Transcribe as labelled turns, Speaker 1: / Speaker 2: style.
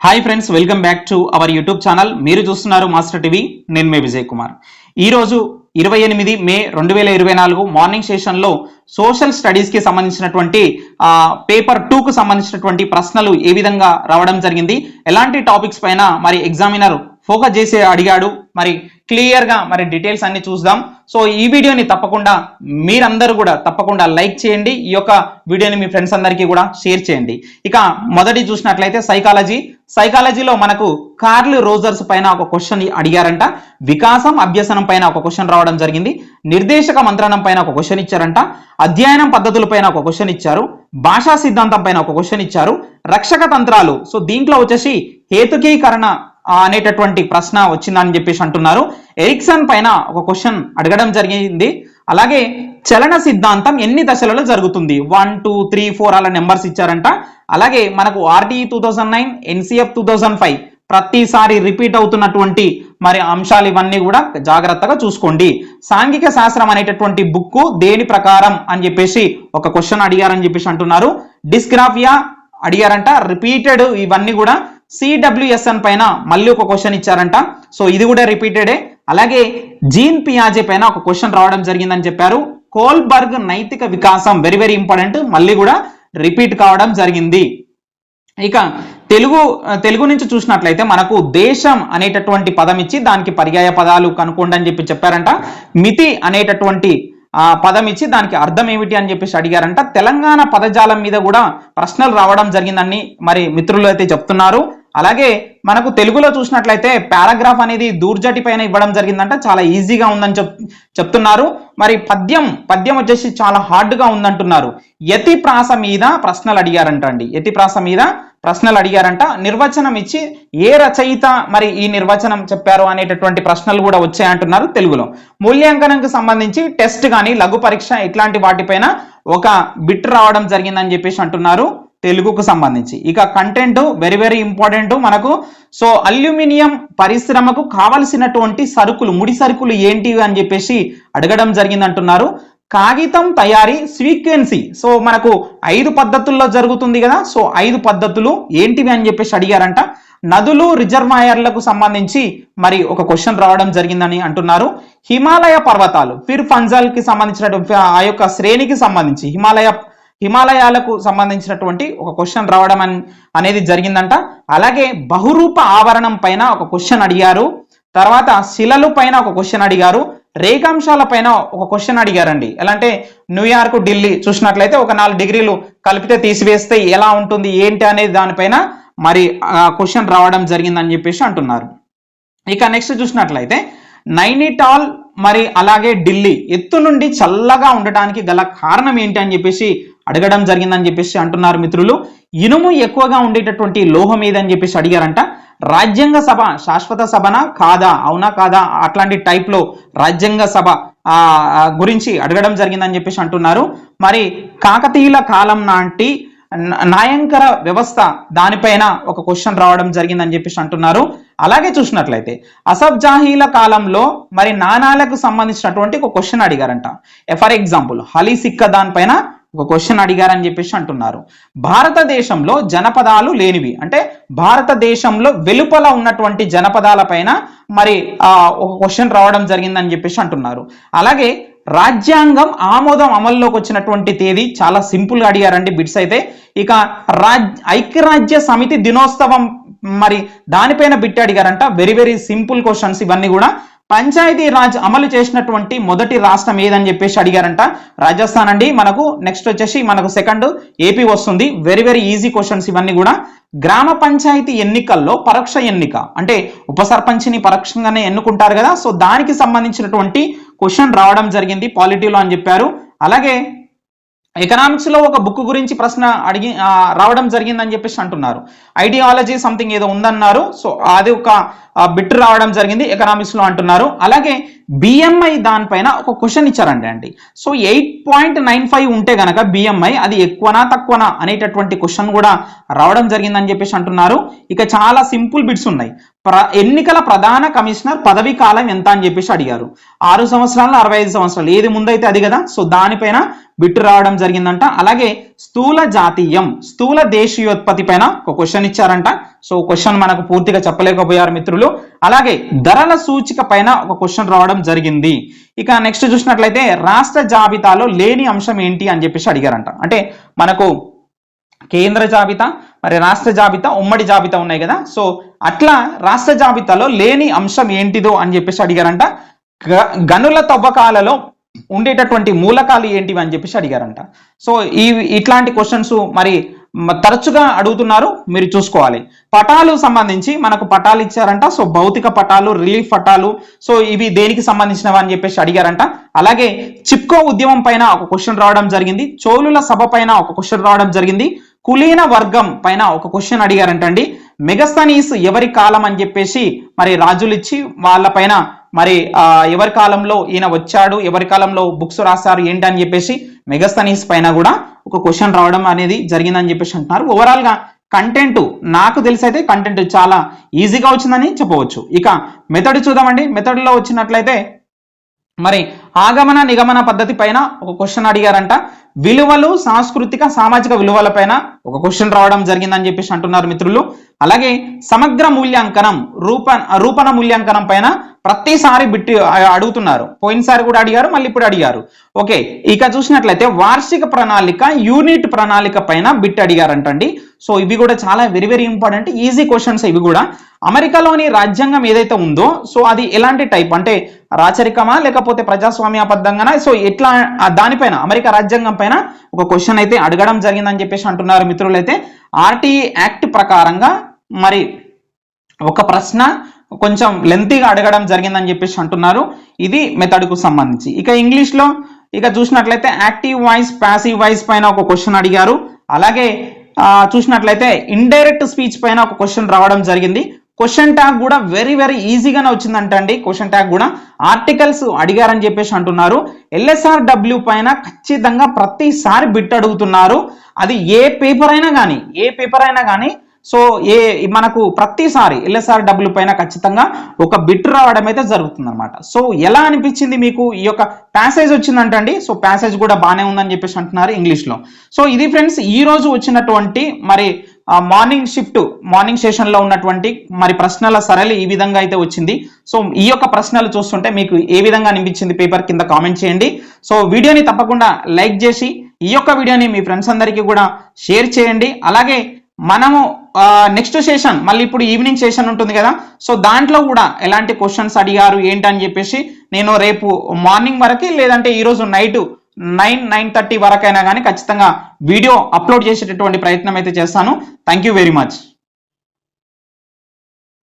Speaker 1: Hi friends welcome back to our YouTube channel మీరు చూస్తున్నారు master TV నేను మే విజయ్ కుమార్. ఈ రోజు ఇరవై ఎనిమిది మే రెండు వేల ఇరవై నాలుగు మార్నింగ్ సెషన్లో సోషల్ స్టడీస్కి సంబంధించినటువంటి పేపర్ టూకు సంబంధించినటువంటి ప్రశ్నలు ఏ విధంగా రావడం జరిగింది ఎలాంటి టాపిక్స్ పైన మరి ఎగ్జామినర్ ఫోకస్ చేసి అడిగాడు. మరి క్లియర్గా మరి డీటెయిల్స్ అన్ని చూద్దాం. సో ఈ వీడియోని తప్పకుండా మీరందరూ కూడా తప్పకుండా లైక్ చేయండి. ఈ యొక్క వీడియోని మీ ఫ్రెండ్స్ అందరికీ కూడా షేర్ చేయండి. ఇక మొదటి చూసినట్లయితే సైకాలజీ. సైకాలజీలో మనకు కార్ల్ రోజర్స్ పైన ఒక క్వశ్చన్ అడిగారంట. వికాసం అభ్యసనం పైన ఒక క్వశ్చన్ రావడం జరిగింది. నిర్దేశక మంత్రణం పైన ఒక క్వశ్చన్ ఇచ్చారంట. అధ్యయనం పద్ధతుల పైన ఒక క్వశ్చన్ ఇచ్చారు. భాషా సిద్ధాంతం పైన ఒక క్వశ్చన్ ఇచ్చారు. రక్షక తంత్రాలు. సో దీంట్లో వచ్చేసి హేతుకీకరణ అనేటటువంటి ప్రశ్న వచ్చిందని చెప్పేసి అంటున్నారు. ఎరిక్సన్ పైన ఒక క్వశ్చన్ అడగడం జరిగింది. అలాగే చలన సిద్ధాంతం ఎన్ని దశలలో జరుగుతుంది? వన్ టూ త్రీ ఫోర్ అలా నెంబర్స్ ఇచ్చారంట. అలాగే మనకు RTE two thousand nine NCF two thousand five ప్రతిసారి రిపీట్ అవుతున్నటువంటి మరి అంశాలు ఇవన్నీ కూడా జాగ్రత్తగా చూసుకోండి. సాంఘిక శాస్త్రం అనేటటువంటి బుక్ దేని ప్రకారం అని చెప్పేసి ఒక క్వశ్చన్ అడిగారని చెప్పేసి అంటున్నారు. డిస్గ్రాఫియా అడిగారంట. రిపీటెడ్ ఇవన్నీ కూడా సిడబ్ల్యూఎస్ఎన్ పైన మళ్ళీ ఒక క్వశ్చన్ ఇచ్చారంట. సో ఇది కూడా రిపీటెడే అలాగే జీన్ పియాజే పైన ఒక క్వశ్చన్ రావడం జరిగిందని చెప్పారు. కోల్బర్గ్ నైతిక వికాసం వెరీ వెరీ ఇంపార్టెంట్ మళ్ళీ కూడా రిపీట్ కావడం జరిగింది. ఇక తెలుగు తెలుగు నుంచి చూసినట్లయితే మనకు దేశం అనేటటువంటి పదం ఇచ్చి దానికి పర్యాయ పదాలు కనుక్కోండి అని చెప్పి చెప్పారంట. మితి అనేటటువంటి పదం ఇచ్చి దానికి అర్థం ఏమిటి అని చెప్పేసి అడిగారంట. తెలంగాణ పదజాలం మీద కూడా ప్రశ్నలు రావడం జరిగిందని మరి మిత్రులు అయితే చెప్తున్నారు. అలాగే మనకు తెలుగులో చూసినట్లయితే పారాగ్రాఫ్ అనేది దూర్జటి పైన ఇవ్వడం జరిగిందంట. చాలా ఈజీగా ఉందని చెప్ చెప్తున్నారు. మరి పద్యం పద్యం వచ్చేసి చాలా హార్డ్గా ఉందంటున్నారు. యతి ప్రాస మీద ప్రశ్నలు అడిగారంట అండి యతి ప్రాస మీద ప్రశ్నలు అడిగారంట. నిర్వచనం ఇచ్చి ఏ రచయిత మరి ఈ నిర్వచనం చెప్పారు అనేటటువంటి ప్రశ్నలు కూడా వచ్చాయంటున్నారు తెలుగులో. మూల్యాంకనంకి సంబంధించి టెస్ట్ కానీ లఘు పరీక్ష ఇట్లాంటి వాటిపైన ఒక బిట్ రావడం జరిగిందని చెప్పేసి అంటున్నారు. తెలుగుకు సంబంధించి. ఇక కంటెంట్ వెరీ వెరీ ఇంపార్టెంట్ మనకు. సో అల్యూమినియం పరిశ్రమకు కావలసినటువంటి సరుకులు ముడి సరుకులు ఏంటివి అని చెప్పేసి అడగడం జరిగింది అంటున్నారు కాగితం తయారీ సీక్వెన్సీ సో మనకు ఐదు పద్ధతుల్లో జరుగుతుంది కదా. సో ఐదు పద్ధతులు ఏంటివి అని చెప్పేసి అడిగారంట. నదులు రిజర్వాయర్లకు సంబంధించి మరి ఒక క్వశ్చన్ రావడం జరిగిందని అంటున్నారు. హిమాలయ పర్వతాలు ఫిర్ ఫంజల్కి సంబంధించినటువంటి ఆ యొక్క శ్రేణికి సంబంధించి హిమాలయ హిమాలయాలకు సంబంధించినటువంటి ఒక క్వశ్చన్ రావడం అనేది జరిగిందంట. అలాగే బహురూప ఆవరణం పైన ఒక క్వశ్చన్ అడిగారు. తర్వాత శిలలు పైన ఒక క్వశ్చన్ అడిగారు. రేఖాంశాల పైన ఒక క్వశ్చన్ అడిగారండి. ఎలా అంటే న్యూయార్క్ ఢిల్లీ చూసినట్లయితే ఒక నాలుగు డిగ్రీలు కలిపితే తీసివేస్తే ఎలా ఉంటుంది ఏంటి అనేది దానిపైన మరి క్వశ్చన్ రావడం జరిగిందని చెప్పేసి అంటున్నారు. ఇక నెక్స్ట్ చూసినట్లయితే నైనిటాల్ మరి అలాగే ఢిల్లీ ఎత్తు నుండి చల్లగా ఉండటానికి గల కారణం ఏంటి అని చెప్పేసి అడగడం జరిగిందని చెప్పేసి అంటున్నారు మిత్రులు. ఇనుము ఎక్కువగా ఉండేటటువంటి లోహం ఏదని చెప్పేసి అడిగారంట. రాజ్యాంగ సభ శాశ్వత సభనా? కాదా? అవునా కాదా? అట్లాంటి టైప్లో రాజ్యాంగ సభ గురించి అడగడం జరిగిందని చెప్పేసి అంటున్నారు. మరి కాకతీయుల కాలం నాటి నాయంకర వ్యవస్థ దానిపైన ఒక క్వశ్చన్ రావడం జరిగిందని చెప్పేసి అంటున్నారు. అలాగే చూసినట్లయితే అసబ్జాహీల కాలంలో మరి నాణాలకు సంబంధించినటువంటి ఒక క్వశ్చన్ అడిగారంట. ఫర్ ఎగ్జాంపుల్ హలీ సిక్క దానిపైన ఒక క్వశ్చన్ అడిగారని చెప్పేసి అంటున్నారు. భారతదేశంలో జనపదాలు లేనివి అంటే భారతదేశంలో వెలుపల ఉన్నటువంటి జనపదాల పైన మరి ఆ, ఒక క్వశ్చన్ రావడం జరిగిందని చెప్పేసి అంటున్నారు. అలాగే రాజ్యాంగం ఆమోదం అమల్లోకి వచ్చినటువంటి తేదీ చాలా సింపుల్గా అడిగారండి బిట్స్ అయితే. ఇక రాజ్ ఐక్యరాజ్య సమితి దినోత్సవం మరి దానిపైన బిట్ అడిగారంట. వెరీ వెరీ సింపుల్ క్వశ్చన్స్ ఇవన్నీ కూడా పంచాయతీ రాజ్ అమలు చేసినటువంటి మొదటి రాష్ట్రం ఏదని చెప్పేసి అడిగారంట. రాజస్థాన్ అండి మనకు నెక్స్ట్ వచ్చేసి మనకు సెకండ్ ఏపీ వస్తుంది. వెరీ వెరీ ఈజీ క్వశ్చన్స్ ఇవన్నీ కూడా. గ్రామ పంచాయతీ ఎన్నికల్లో పరోక్ష ఎన్నిక అంటే ఉప సర్పంచిని పరోక్షంగానే ఎన్నుకుంటారు కదా. సో దానికి సంబంధించినటువంటి క్వశ్చన్ రావడం జరిగింది పాలిటీలో అని చెప్పారు. అలాగే ఎకనామిక్స్లో ఒక బుక్ గురించి ప్రశ్న అడిగి రావడం జరిగిందని చెప్పేసి అంటున్నారు. ఐడియాలజీ సంథింగ్ ఏదో ఉందన్నారు. సో అది ఒక బిట్ రావడం జరిగింది ఎకనామిక్స్లో అంటున్నారు. అలాగే బిఎంఐ దానిపైన ఒక క్వశ్చన్ ఇచ్చారండి అండి. So eight point nine five ఉంటే గనక బిఎంఐ అది ఎక్కువనా తక్కువనా అనేటటువంటి క్వశ్చన్ కూడా రావడం జరిగిందని చెప్పేసి అంటున్నారు. ఇక చాలా సింపుల్ బిట్స్ ఉన్నాయి. ప్ర ఎన్నికల ప్రధాన కమిషనర్ పదవి కాలం ఎంత అని చెప్పేసి అడిగారు. ఆరు సంవత్సరాలు అరవై ఐదు సంవత్సరాలు ఏది ముందైతే అది కదా? సో దానిపైన బిట్టు రావడం జరిగిందంట. అలాగే స్థూల జాతీయం స్థూల దేశీయోత్పత్తి పైన ఒక క్వశ్చన్ ఇచ్చారంట. సో క్వశ్చన్ మనకు పూర్తిగా చెప్పలేకపోయారు మిత్రులు. అలాగే ధరల సూచిక పైన ఒక క్వశ్చన్ రావడం జరిగింది. ఇక నెక్స్ట్ చూసినట్లయితే రాష్ట్ర జాబితాలో లేని అంశం ఏంటి అని చెప్పేసి అడిగారంట. అంటే మనకు కేంద్ర జాబితా మరి రాష్ట్ర జాబితా ఉమ్మడి జాబితా ఉన్నాయి కదా. సో అట్లా రాష్ట్ర జాబితాలో లేని అంశం ఏంటిదో అని చెప్పేసి అడిగారంట. గ- గనుల తవ్వకాలలో ఉండేటటువంటి మూలకాలు ఏంటివి అని చెప్పేసి అడిగారంట. సో ఈ ఇట్లాంటి క్వశ్చన్స్ మరి తరచుగా అడుగుతున్నారు. మీరు చూసుకోవాలి. పటాలు సంబంధించి మనకు పటాలు ఇచ్చారంట. సో భౌతిక పటాలు రిలీఫ్ పటాలు సో ఇవి దేనికి సంబంధించినవి అని చెప్పేసి అడిగారంట. అలాగే చిప్కో ఉద్యమం పైన ఒక క్వశ్చన్ రావడం జరిగింది. చోళుల సభ పైన ఒక క్వశ్చన్ రావడం జరిగింది. కులీన వర్గం పైన ఒక క్వశ్చన్ అడిగారంటండి. మెగస్తనీస్ ఎవరి కాలం అని చెప్పేసి మరి రాజులు ఇచ్చి వాళ్ళ పైన మరి ఆ, ఎవరి కాలంలో ఈయన వచ్చాడు ఎవరి కాలంలో బుక్స్ రాశారు ఏంటి అని చెప్పేసి మెగస్తనీస్ పైన కూడా ఒక క్వశ్చన్ రావడం అనేది జరిగిందని చెప్పేసి అంటున్నారు. ఓవరాల్గా కంటెంట్ నాకు తెలిసి అయితే కంటెంట్ చాలా ఈజీగా వచ్చిందని చెప్పవచ్చు. ఇక మెథడ్ చూద్దామండి. మెథడ్లో వచ్చినట్లయితే మరి ఆగమన నిగమన పద్ధతి పైన ఒక క్వశ్చన్ అడిగారంట. విలువలు సాంస్కృతిక సామాజిక విలువల పైన ఒక క్వశ్చన్ రావడం జరిగిందని చెప్పేసి అంటున్నారు మిత్రులు. అలాగే సమగ్ర మూల్యాంకనం రూప రూపణ మూల్యాంకనం పైన ప్రతిసారి బిట్టి అడుగుతున్నారు. పోయినసారి కూడా అడిగారు మళ్ళీ ఇప్పుడు అడిగారు. ఓకే ఇక చూసినట్లయితే వార్షిక ప్రణాళిక యూనిట్ ప్రణాళిక పైన బిట్ అడిగారంటండి. సో ఇవి కూడా చాలా very very important easy questions ఇవి కూడా. అమెరికాలోని రాజ్యాంగం ఏదైతే ఉందో సో అది ఎలాంటి టైప్ అంటే రాచరికమా లేకపోతే ప్రజాస్వామ్య ప్రజాస్వామ్యబద్ధంగానా సో ఎట్లా దానిపైన అమెరికా రాజ్యాంగం పైన ఒక క్వశ్చన్ అయితే అడగడం జరిగిందని చెప్పేసి అంటున్నారు మిత్రులైతే. ఆర్టీఈ యాక్ట్ ప్రకారంగా మరి ఒక ప్రశ్న కొంచెం లెంతీగా అడగడం జరిగిందని చెప్పేసి అంటున్నారు. ఇది మెథడ్కు సంబంధించి. ఇక ఇంగ్లీష్లో ఇక చూసినట్లయితే యాక్టివ్ వాయిస్ ప్యాసివ్ వాయిస్ పైన ఒక క్వశ్చన్ అడిగారు. అలాగే చూసినట్లయితే ఇండైరెక్ట్ స్పీచ్ పైన ఒక క్వశ్చన్ రావడం జరిగింది. క్వశ్చన్ ట్యాగ్ కూడా వెరీ వెరీ ఈజీగానే వచ్చిందంట అండి క్వశ్చన్ ట్యాగ్ కూడా ఆర్టికల్స్ అడిగారని చెప్పేసి అంటున్నారు. ఎల్ఎస్ఆర్ డబ్ల్యూ పైన ఖచ్చితంగా ప్రతిసారి బిట్ అడుగుతున్నారు. అది ఏ పేపర్ అయినా కానీ ఏ పేపర్ అయినా కానీ సో ఏ మనకు ప్రతిసారి ఎల్ఎస్ఆర్ డబ్ల్యూ పైన ఖచ్చితంగా ఒక బిట్ రావడం అయితే జరుగుతుంది అనమాట సో ఎలా అనిపించింది మీకు? ఈ యొక్క ప్యాసేజ్ వచ్చిందంటండి. సో ప్యాసేజ్ కూడా బాగానే ఉందని చెప్పేసి అంటున్నారు ఇంగ్లీష్లో సో ఇది ఫ్రెండ్స్ ఈ రోజు వచ్చినటువంటి మరి మార్నింగ్ షిఫ్ట్ మార్నింగ్ సెషన్లో ఉన్నటువంటి మరి ప్రశ్నల సరళి ఈ విధంగా అయితే వచ్చింది. సో ఈ యొక్క ప్రశ్నలు చూస్తుంటే మీకు ఏ విధంగా అనిపించింది పేపర్ కింద కామెంట్ చేయండి. సో వీడియోని తప్పకుండా లైక్ చేసి ఈ యొక్క వీడియోని మీ ఫ్రెండ్స్ అందరికీ కూడా షేర్ చేయండి. అలాగే మనము నెక్స్ట్ సెషన్ మళ్ళీ ఇప్పుడు ఈవినింగ్ సెషన్ ఉంటుంది కదా. సో దాంట్లో కూడా ఎలాంటి క్వశ్చన్స్ అడిగారు ఏంటని చెప్పేసి నేను రేపు మార్నింగ్ వరకు లేదంటే ఈరోజు నైట్ నైన్ నైన్ థర్టీ వరకైనా కానీ ఖచ్చితంగా వీడియో అప్లోడ్ చేసేటటువంటి ప్రయత్నం అయితే చేస్తాను. Thank you very much